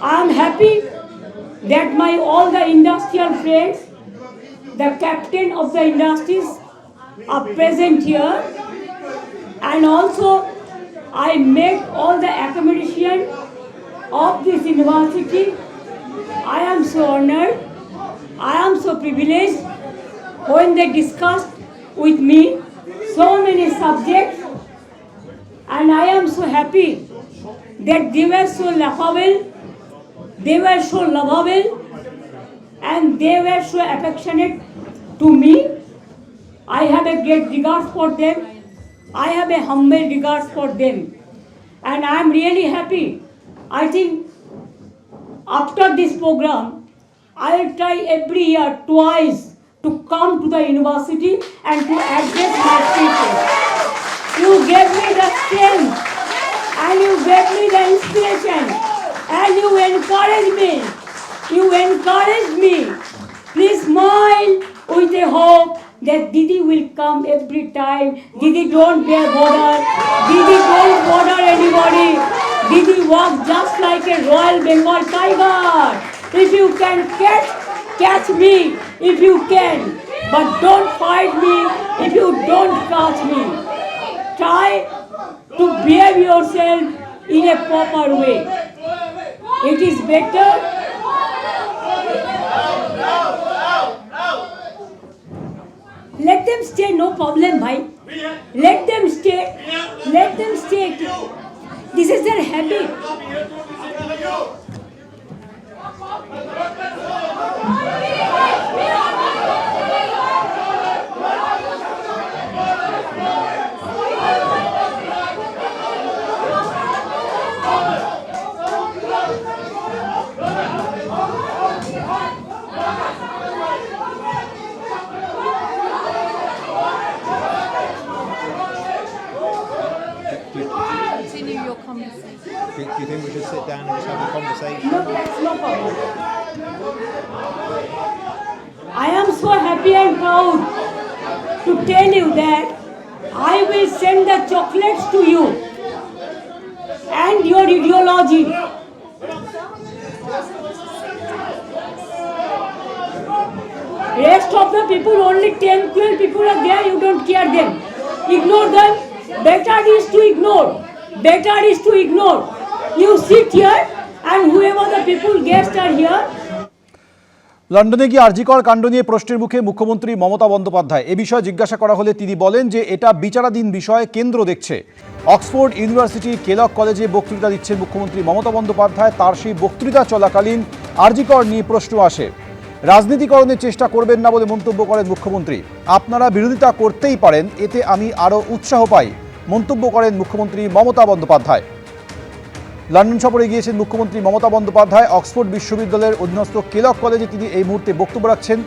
I am happy that my all the industrial friends, the captain of the industries are present here. And also I met all the accommodation of this university. I am so honored, I am so privileged when they discussed with me so many subjects. And I am so happy that they were so lovable, they were so lovable and they were so affectionate to me. I have a great regard for them. I have a humble regard for them. And I am really happy. I think after this program, I will try every year twice to come to the university and to address my speeches. You gave me the strength and you gave me the You encourage me. Please smile with a hope that Didi will come every time. Didi don't bear bother. Didi don't bother anybody. Didi walk just like a Royal Bengal tiger. If you can catch, catch me if you can. But don't fight me if you don't catch me. Try to behave yourself in a proper way. It is better let them stay, no problem, bhai. Let them stay. Let them stay. This is their habit. Continue your conversation. Do, do you think we should sit down and just have a conversation? No, that's no problem. I am so happy and proud to tell you that I will send the chocolates to you and your ideology. Rest of the people, only 10, 12 people are there, you don't care them. Ignore them. Better is to ignore. Better is to ignore. You sit here and whoever the people guests are here, লন্ডনে গিয়ে আরজিকর কাণ্ড নিয়ে প্রশ্নের মুখে মুখ্যমন্ত্রী মমতা বন্দ্যোপাধ্যায় এ বিষয়ে জিজ্ঞাসা করা হলে তিনি বলেন যে এটা বিচারাধীন বিষয় কেন্দ্র দেখছে অক্সফোর্ড ইউনিভার্সিটি কেলক কলেজে বক্তৃতা দিচ্ছেন মুখ্যমন্ত্রী মমতা বন্দ্যোপাধ্যায় তার সেই বক্তৃতা চলাকালীন আরজিকর নিয়ে প্রশ্ন আসে রাজনীতিকরণের চেষ্টা করবেন না বলে মন্তব্য করেন মুখ্যমন্ত্রী। আপনারা বিরোধিতা করতেই পারেন, এতে আমি আরও উৎসাহ পাই, মন্তব্য করেন মুখ্যমন্ত্রী মমতা বন্দ্যোপাধ্যায়। লন্ডন সফরে গিয়েছেন মুখ্যমন্ত্রী মমতা বন্দ্যোপাধ্যায়, অক্সফোর্ড বিশ্ববিদ্যালয়ের অধীনস্থ কেলক কলেজে তিনি এই মুহূর্তে বক্তব্য রাখছেন।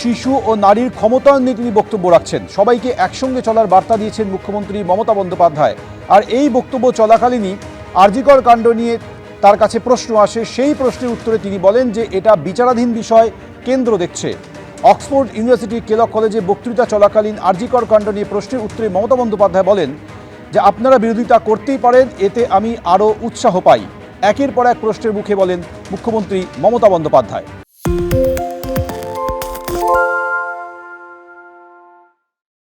শিশু ও নারীর ক্ষমতায়ন নিয়ে তিনি বক্তব্য রাখছেন। সবাইকে একসঙ্গে চলার বার্তা দিয়েছেন মুখ্যমন্ত্রী মমতা বন্দ্যোপাধ্যায়। আর এই বক্তব্য চলাকালীনই আরজিকর কাণ্ড নিয়ে তার কাছে প্রশ্ন আসে, সেই প্রশ্নের উত্তরে তিনি বলেন যে এটা বিচারাধীন বিষয়, কেন্দ্র দেখছে। অক্সফোর্ড ইউনিভার্সিটি কেলক কলেজে বক্তৃতা চলাকালীন আরজিকর কাণ্ড নিয়ে প্রশ্নের উত্তরে মমতা বন্দ্যোপাধ্যায় বলেন যে, আপনারা বিরোধিতা করতেই পারেন, এতে আমি আরও উৎসাহ পাই। একের পর এক প্রশ্নের মুখে বলেন মুখ্যমন্ত্রী মমতা বন্দ্যোপাধ্যায়।